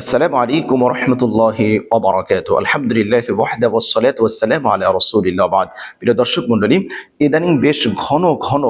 আসসালামু আলাইকুম রহমতুল্লাহি ওবরাকাত আলহামদুলিল্লাহ ওয়াহদা ওয়াসসালাতু ওয়াসসালামু আলা রাসূলিল্লাহ বাদ। প্রিয় দর্শক মণ্ডলী, ইদানিং বেশ ঘন ঘন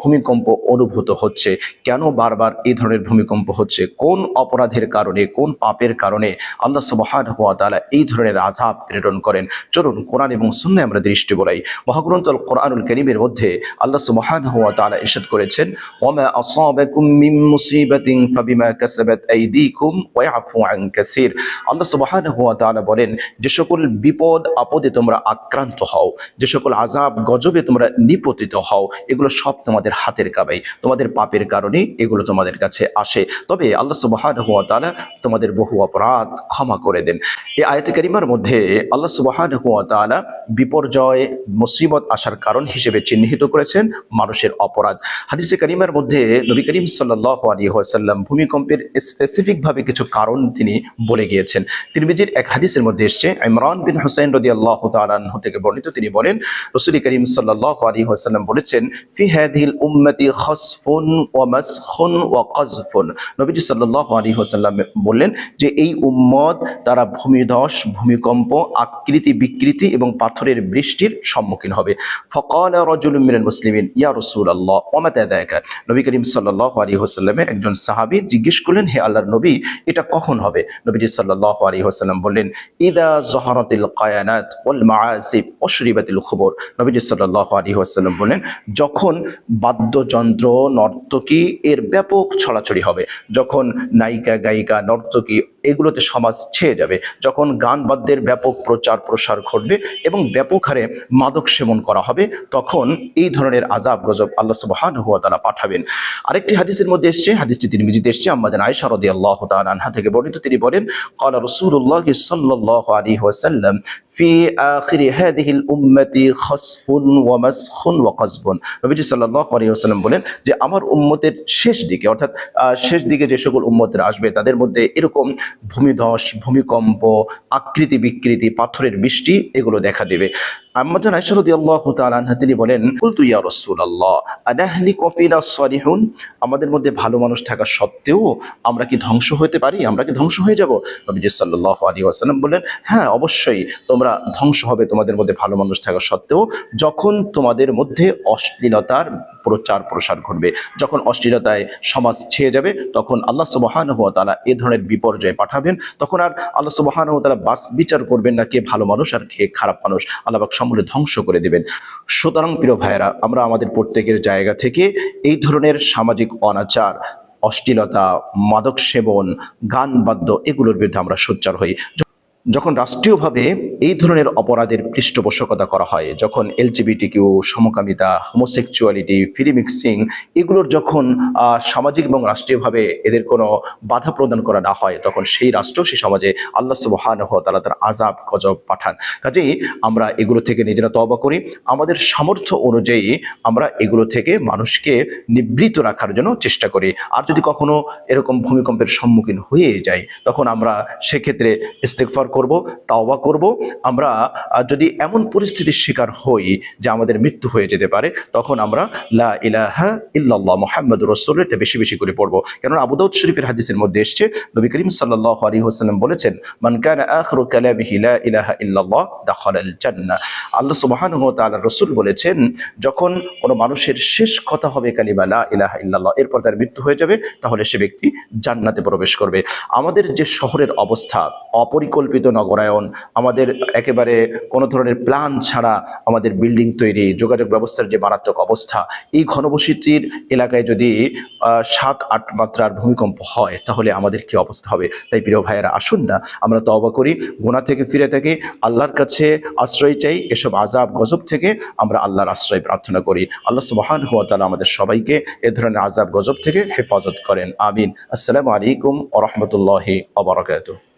ভূমিকম্প অনুভূত হচ্ছে। কেন বারবার এই ধরনের ভূমিকম্প হচ্ছে? কোন অপরাধের কারণে? কোন পাপের কারণে? আল্লাহ সুবহানাহু ওয়া তাআলা এই ধরনের আযাব প্রেরণ করেন। চলুন কোরআন এবং সুন্নাহে আমরা দৃষ্টি বোলাই। মহাগ্রন্থ আল কোরআনুল কারীমের মধ্যে আল্লাহ সুবহানাহু ওয়া তাআলা ইরশাদ করেছেন, ওয়া মা আসাবাকুম মিন মুসিবাতিন ফাবিমা কাসাবাত আইদিকুম ওয়া ইয়াফু আন কাসীর। আল্লাহ সুবহানাহু ওয়া তাআলা বলেন, যে সকল বিপদ, আপদে তোমরা আক্রান্ত হও, যে সকল আযাব, গজবে তোমরা নিপতিত হও, এগুলো সব তোমাদের হাতের কাবাই, তোমাদের পাপের কারণে এগুলো তোমাদের কাছে আসে। তবে আল্লাহ সুবহানাহু ওয়া তাআলা তোমাদের বহু অপরাধ ক্ষমা করে দেন। এই আয়াত কারিমার মধ্যে আল্লাহ সুবহানাহু ওয়া তাআলা বিপর্যয়, মুসিবত আসার কারণ হিসেবে চিহ্নিত করেছেন মানুষের অপরাধ। হাদিসে কারিমার মধ্যে নবী করিম সাল্লাল্লাহু আলাইহি ওয়াসাল্লাম ভূমিকম্পের স্পেসিফিক ভাবে কিছু কারণ তিনি বলে গিয়েছেন। তিরমিজির এক হাদিসের মধ্যে এসেছে, ইমরান বিন হুসাইন রাদিয়াল্লাহু তাআলা আনহু থেকে বর্ণিত তিনি বলেন, রাসূল করিম সাল্লাল্লাহু আলাইহি ওয়াসাল্লাম বলেছেন, ফি হাদিহিল উম্মতি খাসফুন ওয়া মাসখুন ওয়া কাযফুন। নবীজি সাল্লাল্লাহু আলাইহি ওয়াসাল্লাম বললেন যে, এই উম্মত তারা ভূমিধস ভূমিকম্প, আকৃতি বিকৃতি এবং পাথরের বৃষ্টির সম্মুখীন হবে। ফকাল রাজুলুম মিনাল মুসলিমিন, ইয়া রাসূলুল্লাহ, ওয়া মাতা যায়কা নবী করিম সাল্লাল্লাহু আলাইহি ওয়াসাল্লামের একজন সাহাবী জিজ্ঞেস করলেন, হে আল্লাহর নবী, এটা কখন হবে। নবীজি সাল্লাল্লাহু আলাইহি ওয়াসাল্লাম বললেন, ইদা যাহারাতিল কায়ানাত ওয়াল মাআসিব ওয়াশরিবাতিল খুবর। নবীজি সাল্লাল্লাহু আলাইহি ওয়াসাল্লাম বললেন, যখন বাদ্যযন্ত্র, নর্তকী এর ব্যাপক ছড়াছড়ি হবে, যখন নায়িকা, গায়িকা, নর্তকী এগুলোতে সমাজ ছেয়ে যাবে, যখন গান বাদ্যের ব্যাপক প্রচার প্রসার ঘটবে এবং ব্যাপক হারে মাদক সেবন করা হবে, তখন এই ধরনের আজাব গজব আল্লাহ সুবহানাহু ওয়া তাআলা পাঠাবেন। আরেকটি হাদিসের মধ্যে এসেছে, হাদিসটি তিনি মিজিতে এসেছে আম্মাজান আয়েশা রাদিয়াল্লাহু তাআলা আনহা থেকে বর্ণিত তিনি বলেন, ক্বালা রাসূলুল্লাহ সাল্লাল্লাহু আলাইহি ওয়াসাল্লাম আমার উম্মতের শেষ দিকে, অর্থাৎ শেষ দিকে যে সকল উম্মতের আসবে, তাদের মধ্যে এরকম ভূমিধস, ভূমিকম্প আকৃতি বিকৃতি পাথরের বৃষ্টি, এগুলো দেখা দেবে। আনহা, তিনি বলেন আমাদের মধ্যে ভালো মানুষ থাকা সত্ত্বেও আমরা কি ধ্বংস হতে পারি? আমরা কি ধ্বংস হয়ে যাব? নবীজি সাল্লাল্লাহু বললেন হ্যাঁ অবশ্যই, তোমরা ধ্বংস হবে তোমাদের মধ্যে ভালো মানুষ থাকা সত্ত্বেও, যখন তোমাদের মধ্যে অশ্লীলতার প্রচার প্রসার ঘটবে। যখন অশ্লীলতায় সমাজ ছেয়ে যাবে, তখন আল্লাহ সুবহানাহু ওয়া তাআলা এ ধরনের বিপর্যয় পাঠাবেন। তখন আর আল্লাহ সুবহানাহু ওয়া তাআলা বাস বিচার করবেন না কে ভালো মানুষ আর কে খারাপ মানুষ। আল্লাহ পাক সমূলে ধ্বংস করে দেবেন। সুতরাং প্রিয় ভাইয়েরা, আমরা আমাদের প্রত্যেকের জায়গা থেকে এই ধরনের সামাজিক অনাচার অশ্লীলতা মাদক সেবন গান বাদ্য এগুলোর বিরুদ্ধে আমরা সোচ্চার হই। যখন রাষ্ট্রীয়ভাবে এই ধরনের অপরাধের পৃষ্ঠপোষকতা করা হয়, যখন এলজিবিটি কিউ সমকামিতা হোমোসেক্সুয়ালিটি ফ্রি মিক্সিং এগুলোর যখন সামাজিক এবং রাষ্ট্রীয়ভাবে এদের কোনো বাধা প্রদান করা না হয়, তখন সেই রাষ্ট্র, সেই সমাজে আল্লাহ সুবহানাহু ওয়া তাআলা তার আজাব গজব পাঠান। কাজেই আমরা এগুলো থেকে নিজেরা তবা করি। আমাদের সামর্থ্য অনুযায়ী আমরা এগুলো থেকে মানুষকে নিবৃত রাখার জন্য চেষ্টা করি। আর যদি কখনো এরকম ভূমিকম্পের সম্মুখীন হয়ে যায় তখন আমরা সেক্ষেত্রে ইস্তেগফার করব, তাওবা করব। আমরা যদি এমন পরিস্থিতির শিকার হই যে আমাদের মৃত্যু হয়ে যেতে পারে, তখন আমরা লা ইলাহা ইল্লাল্লাহ মুহাম্মাদুর রাসূল এটা বেশি বেশি করে পড়ব। কেননা আবু দাউদ শরীফের হাদিসের মধ্যে এসেছে, নবী করিম সাল্লাল্লাহু আলাইহি ওয়াসাল্লাম বলেছেন, মান কানা আখিরু কালামিহি লা ইলাহা ইল্লাল্লাহ দাখালাল জান্নাহ আল্লাহ সুবহানাহু ওয়া তাআলা রাসূল বলেছেন, যখন কোনো মানুষের শেষ কথা হবে কালিমা লা ইলাহা ইল্লাল্লাহ, এরপর তার মৃত্যু হয়ে যাবে, তাহলে সে ব্যক্তি জান্নাতে প্রবেশ করবে। আমাদের যে শহরের অবস্থা, অপরিকল্পিত নগরায়ন আমাদের একেবারে কোনো ধরনের প্ল্যান ছাড়া আমাদের বিল্ডিং তৈরি, যোগাযোগ ব্যবস্থার যে মারাত্মক অবস্থা। এই ঘনবসতির এলাকায় যদি সাত, আট মাত্রার ভূমিকম্প হয়, তাহলে আমাদের কি অবস্থা হবে? তাই প্রিয় ভাইয়েরা, আসুন না, আমরা তওবা করি, গুনাহ থেকে ফিরে থাকি আল্লাহর কাছে আশ্রয় চাই, এসব আজাব গজব থেকে আমরা আল্লাহর আশ্রয় প্রার্থনা করি। আল্লাহ সুবহানাহু ওয়া তাআলা আমাদের সবাইকে এ ধরনের আজাব গজব থেকে হেফাজত করেন। আমিন। আসসালামু আলাইকুম ওয়া রাহমাতুল্লাহি ওয়া বারাকাতুহু।